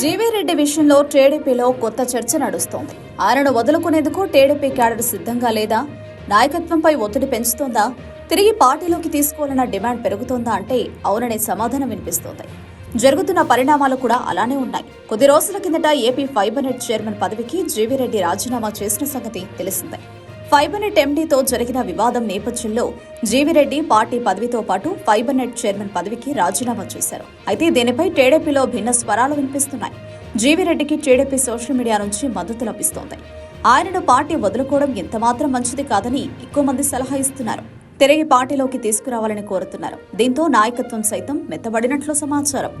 GV Reddy విషయంలో టీడీపీలో కొత్త చర్చ నడుస్తోంది. ఆయనను వదులుకునేందుకు టీడీపీ క్యాడర్ సిద్ధంగా లేదా? నాయకత్వంపై ఒత్తిడి పెంచుతోందా? తిరిగి పార్టీలోకి తీసుకోవాలన్న డిమాండ్ పెరుగుతోందా అంటే అవుననే సమాధానం వినిపిస్తోంది. జరుగుతున్న పరిణామాలు కూడా అలానే ఉన్నాయి. కొద్ది రోజుల కిందట ఏపీ ఫైబర్ నెట్ చైర్మన్ పదవికి జీవీరెడ్డి రాజీనామా చేసిన సంగతి తెలిసిందే. ఫైబర్నెట్ ఎండీతో జరిగిన వివాదం నేపథ్యంలో జీవిరెడ్డి పార్టీ పదవితో పాటు ఫైబర్నెట్ చైర్మన్ పదవికి రాజీనామా చేశారు. అయితే దీనిపై టీడీపీలో భిన్న స్వరాలు వినిపిస్తున్నాయి. జీవిరెడ్డికి టీడీపీ సోషల్ మీడియా నుంచి మద్దతు లభిస్తోంది. ఆయనను పార్టీ వదులుకోవడం ఎంతమాత్రం మంచిది కాదని ఎక్కువ మంది సలహా ఇస్తున్నారు. తిరిగి పార్టీలోకి తీసుకురావాలని కోరుతున్నారు. దీంతో నాయకత్వం సైతం మెత్తబడినట్లు సమాచారం.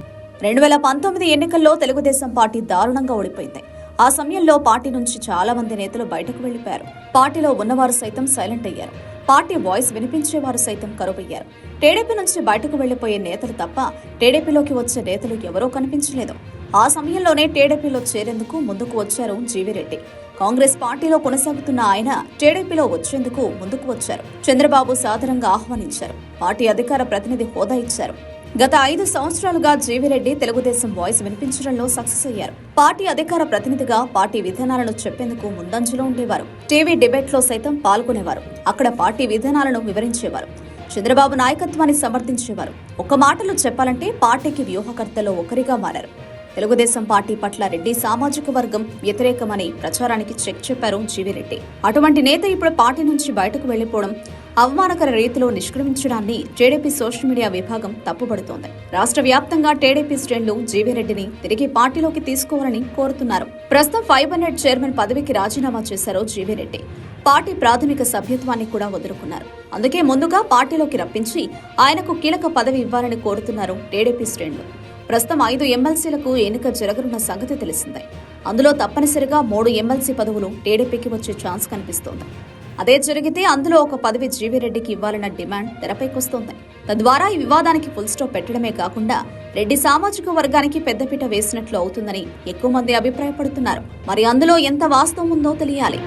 రెండు వేల పంతొమ్మిది ఎన్నికల్లో తెలుగుదేశం పార్టీ దారుణంగా ఓడిపోయింది. ఆ సమయంలో పార్టీ నుంచి చాలా మంది నేతలు బయటకు వెళ్ళిపోయారు పార్టీలో ఉన్నవారు సైతం సైలెంట్ అయ్యారు. పార్టీ వాయిస్ వినిపించేవారు సైతం కరువయ్యారు. టీడీపీ నుంచి బయటకు వెళ్ళిపోయే నేతలు తప్ప టీడీపీలోకి వచ్చే నేతలు ఎవరూ కనిపించలేదు. ఆ సమయంలోనే టీడీపీలో చేరేందుకు ముందుకు వచ్చారు జీవిరెడ్డి కాంగ్రెస్ పార్టీలో కొనసాగుతున్న ఆయన టీడీపీలో వచ్చేందుకు ముందుకు వచ్చారు. చంద్రబాబు సాధారణంగా ఆహ్వానించారు. పార్టీ అధికార ప్రతినిధి హోదా ఇచ్చారు. గత ఐదు సంవత్సరాలుగా జీవిరెడ్డి తెలుగుదేశం వాయిస్ వినిపించడంలో సక్సెస్ అయ్యారు. పార్టీ అధికార ప్రతినిధిగా పార్టీ విధానాలను చెప్పేందుకు ముందంజలో ఉండేవారు. టీవీ డిబేట్లో సైతం పాల్గొనేవారు. అక్కడ పార్టీ విధానాలను వివరించేవారు. చంద్రబాబు నాయకత్వాన్ని సమర్థించేవారు. ఒక మాటలో చెప్పాలంటే పార్టీకి వ్యూహకర్తలో ఒకరిగా మారారు. తెలుగుదేశం పార్టీ పట్ల రెడ్డి సామాజిక వర్గం వ్యతిరేకమని ప్రచారానికి చెక్ చెప్పారు జీవిరెడ్డి. అటువంటి నేత ఇప్పుడు పార్టీ నుంచి బయటకు వెళ్ళిపోవడం అవమానకర రీతిలో నిష్క్రమించడాన్ని టీడీపీ సోషల్ మీడియా విభాగం తప్పుపడుతోంది రాష్ట్ర వ్యాప్తంగా టీడీపీ శ్రేణులు జీవీరెడ్డిని తిరిగి పార్టీలోకి తీసుకోవాలని కోరుతున్నారు. ప్రస్తుతం ఫైబర్ హండ్రెడ్ చైర్మన్ పదవికి రాజీనామా చేశారు జీవీరెడ్డి. పార్టీ ప్రాథమిక సభ్యత్వాన్ని కూడా వదులుకున్నారు. అందుకే ముందుగా పార్టీలోకి రప్పించి ఆయనకు కీలక పదవి ఇవ్వాలని కోరుతున్నారు టీడీపీ శ్రేణులు. ప్రస్తుతం ఐదు ఎమ్మెల్సీలకు ఎన్నిక జరగనున్న సంగతి తెలిసిందే. అందులో తప్పనిసరిగా మూడు ఎమ్మెల్సీ పదవులు టీడీపీకి వచ్చే ఛాన్స్ కనిపిస్తోంది. అదే జరిగితే అందులో ఒక పదవి జీవిరెడ్డికి ఇవ్వాలన్న డిమాండ్ తెరపైకొస్తోంది తద్వారా ఈ వివాదానికి ఫుల్ స్టాప్ పెట్టడమే కాకుండా రెడ్డి సామాజిక వర్గానికి పెద్దపీట వేసినట్లు అవుతుందని ఎక్కువ మంది అభిప్రాయపడుతున్నారు. మరి అందులో ఎంత వాస్తవం ఉందో తెలియాలి.